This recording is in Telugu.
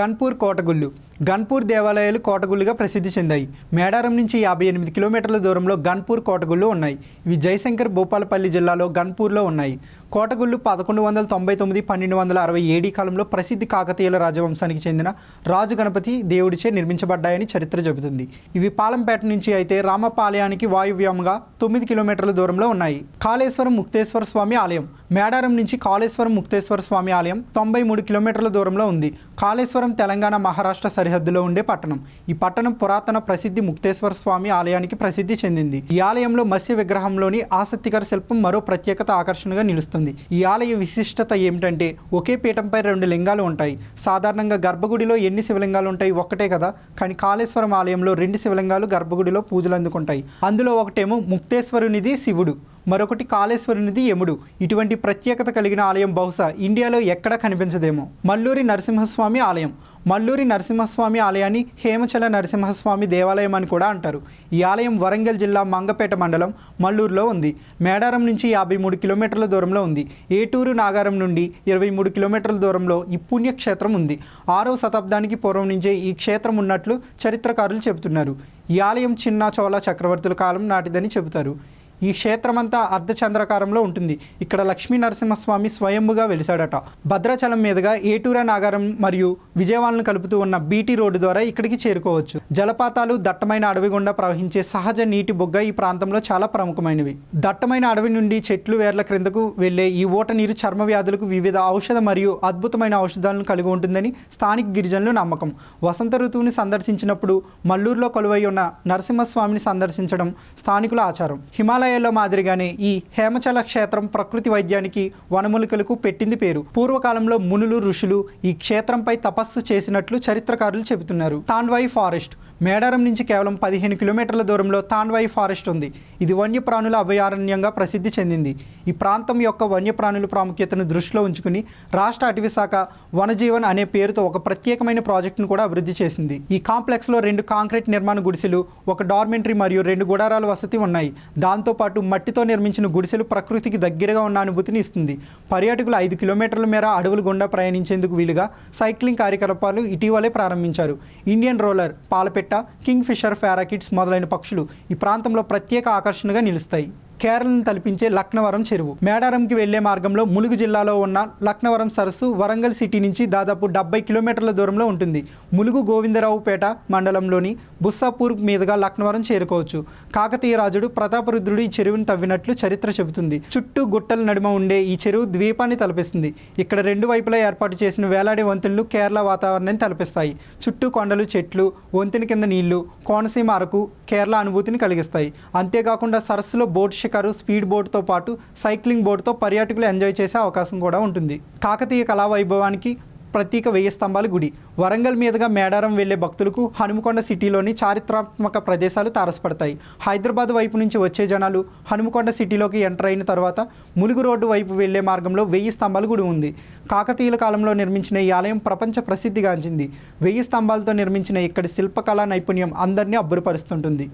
గన్పూర్ కోటగుళ్ళు. గన్పూర్ దేవాలయాలు కోటగుళ్ళుగా ప్రసిద్ధి చెందాయి. మేడారం నుంచి యాభై ఎనిమిది కిలోమీటర్ల దూరంలో గన్పూర్ కోటగుళ్ళు ఉన్నాయి. ఇవి జయశంకర్ భూపాలపల్లి జిల్లాలో గన్పూర్లో ఉన్నాయి. కోటగుళ్ళు పదకొండు వందల తొంభై తొమ్మిది పన్నెండు వందల అరవై ఏడి కాలంలో ప్రసిద్ధి కాకతీయుల రాజవంశానికి చెందిన రాజు గణపతి దేవుడిచే నిర్మించబడ్డాయని చరిత్ర చెబుతుంది. ఇవి పాలంపేట నుంచి అయితే రామపాలయానికి వాయువ్యంగా తొమ్మిది కిలోమీటర్ల దూరంలో ఉన్నాయి. కాళేశ్వరం ముక్తేశ్వర స్వామి ఆలయం. మేడారం నుంచి కాళేశ్వరం ముక్తేశ్వర స్వామి ఆలయం తొంభై మూడు కిలోమీటర్ల దూరంలో ఉంది. కాళేశ్వరం తెలంగాణ మహారాష్ట్ర సరిహద్దులో ఉండే పట్టణం. ఈ పట్టణం పురాతన ప్రసిద్ధి ముక్తేశ్వర స్వామి ఆలయానికి ప్రసిద్ధి చెందింది. ఈ ఆలయంలో మత్స్య విగ్రహంలోని ఆసక్తికర శిల్పం మరో ప్రత్యేకత ఆకర్షణగా నిలుస్తుంది. ఈ ఆలయ విశిష్టత ఏమిటంటే ఒకే పీఠంపై రెండు లింగాలు ఉంటాయి. సాధారణంగా గర్భగుడిలో ఎన్ని శివలింగాలు ఉంటాయి ఒక్కటే కదా కానీ కాళేశ్వరం ఆలయంలో రెండు శివలింగాలు గర్భగుడిలో పూజలు అందుకుంటాయి. అందులో ఒకటేమో ముక్తేశ్వరునిది శివుడు. మరొకటి కాళేశ్వరునిది యముడు. ఇటువంటి ప్రత్యేకత కలిగిన ఆలయం బహుశా ఇండియాలో ఎక్కడా కనిపించదేమో. మల్లూరి నరసింహస్వామి ఆలయం. మల్లూరి నరసింహస్వామి ఆలయాన్ని హేమచల నరసింహస్వామి దేవాలయం అని కూడా అంటారు. ఈ ఆలయం వరంగల్ జిల్లా మంగపేట మండలం మల్లూరులో ఉంది. మేడారం నుంచి యాభై మూడు కిలోమీటర్ల దూరంలో ఉంది. ఏటూరు నాగారం నుండి ఇరవై మూడు కిలోమీటర్ల దూరంలో ఈ పుణ్యక్షేత్రం ఉంది. ఆరవ శతాబ్దానికి పూర్వం నుంచే ఈ క్షేత్రం ఉన్నట్లు చరిత్రకారులు చెబుతున్నారు. ఈ ఆలయం చిన్న చోళ చక్రవర్తుల కాలం నాటిదని చెబుతారు. ఈ క్షేత్రమంతా అర్ధచంద్రకారంలో ఉంటుంది. ఇక్కడ లక్ష్మీ నరసింహస్వామి స్వయంభుగా వెలిశాడట. భద్రాచలం మీదుగా ఏటూరా నాగారం మరియు విజయవాడను కలుపుతూ ఉన్న బీటీ రోడ్డు ద్వారా ఇక్కడికి చేరుకోవచ్చు. జలపాతాలు దట్టమైన అడవి గుండా ప్రవహించే సహజ నీటి బొగ్గ ఈ ప్రాంతంలో చాలా ప్రముఖమైనవి. దట్టమైన అడవి నుండి చెట్లు వేర్ల క్రిందకు వెళ్ళే ఈ ఊట నీరు చర్మ వ్యాధులకు వివిధ ఔషధ మరియు అద్భుతమైన ఔషధాలను కలిగి ఉంటుందని స్థానిక గిరిజనులు నమ్మకం. వసంత ఋతువుని సందర్శించినప్పుడు మల్లూరులో కొలువై ఉన్న నరసింహస్వామిని సందర్శించడం స్థానికుల ఆచారం. హిమాలయ హిమాలయాల్లో మాదిరిగానే ఈ హేమచల క్షేత్రం ప్రకృతి వైద్యానికి వనమూలికలకు పెట్టింది పేరు. పూర్వకాలంలో మునులు ఋషులు ఈ క్షేత్రంపై తపస్సు చేసినట్లు చరిత్రకారులు చెబుతున్నారు. తాండ్వాయి ఫారెస్ట్. మేడారం నుంచి కేవలం పదిహేను కిలోమీటర్ల దూరంలో తాండ్వాయి ఫారెస్ట్ ఉంది. ఇది వన్యప్రాణుల అభయారణ్యంగా ప్రసిద్ధి చెందింది. ఈ ప్రాంతం యొక్క వన్యప్రాణుల ప్రాముఖ్యతను దృష్టిలో ఉంచుకుని రాష్ట్ర అటవీ శాఖ వనజీవన్ అనే పేరుతో ఒక ప్రత్యేకమైన ప్రాజెక్టును కూడా అభివృద్ధి చేసింది. ఈ కాంప్లెక్స్లో రెండు కాంక్రీట్ నిర్మాణ గుడిసెలు ఒక డార్మెంటరీ మరియు రెండు గుడారాల వసతి ఉన్నాయి. దాంతో పాటు మట్టితో నిర్మించిన గుడిసెలు ప్రకృతికి దగ్గరగా ఉన్న అనుభూతిని ఇస్తుంది. పర్యాటకులు ఐదు కిలోమీటర్ల మేర అడవుల గుండా ప్రయాణించేందుకు వీలుగా సైక్లింగ్ కార్యకలాపాలు ఇటీవలే ప్రారంభించారు. ఇండియన్ రోలర్ పాలపెట్ట కింగ్ ఫిషర్ ఫారాకిట్స్ మొదలైన పక్షులు ఈ ప్రాంతంలో ప్రత్యేక ఆకర్షణగా నిలుస్తాయి. కేరళను తలపించే లక్నవరం చెరువు. మేడారంకి వెళ్ళే మార్గంలో ములుగు జిల్లాలో ఉన్న లక్నవరం సరస్సు వరంగల్ సిటీ నుంచి దాదాపు డెబ్బై కిలోమీటర్ల దూరంలో ఉంటుంది. ములుగు గోవిందరావుపేట మండలంలోని బుస్సాపూర్ మీదుగా లక్నవరం చేరుకోవచ్చు. కాకతీయ రాజుడు ప్రతాపరుద్రుడు ఈ చెరువును తవ్వినట్లు చరిత్ర చెబుతుంది. చుట్టూ గుట్టల నడుమ ఉండే ఈ చెరువు ద్వీపాన్ని తలపిస్తుంది. ఇక్కడ రెండు వైపులా ఏర్పాటు చేసిన వేలాడి వంతెనలు కేరళ వాతావరణాన్ని తలపిస్తాయి. చుట్టూ కొండలు చెట్లు వంతెన కింద నీళ్ళు కోనసీమ అరకు కేరళ అనుభూతిని కలిగిస్తాయి. అంతేకాకుండా సరస్సులో బోటు షికారు స్పీడ్ బోట్తో పాటు సైక్లింగ్ బోట్తో పర్యాటకులు ఎంజాయ్ చేసే అవకాశం కూడా ఉంటుంది. కాకతీయ కళా వైభవానికి ప్రత్యేక వెయ్యి స్తంభాల గుడి. వరంగల్ మీదుగా మేడారం వెళ్ళే భక్తులకు హనుమకొండ సిటీలోని చారిత్రాత్మక ప్రదేశాలు తారసపడతాయి. హైదరాబాద్ వైపు నుంచి వచ్చే జనాలు హనుమకొండ సిటీలోకి ఎంటర్ అయిన తర్వాత ములుగు రోడ్డు వైపు వెళ్ళే మార్గంలో వెయ్యి స్తంభాల గుడి ఉంది. కాకతీయుల కాలంలో నిర్మించిన ఈ ఆలయం ప్రపంచ ప్రసిద్ధిగాంచింది. వెయ్యి స్తంభాలతో నిర్మించిన ఇక్కడి శిల్పకళా నైపుణ్యం అందరినీ అబ్బురపరుస్తుంటుంది.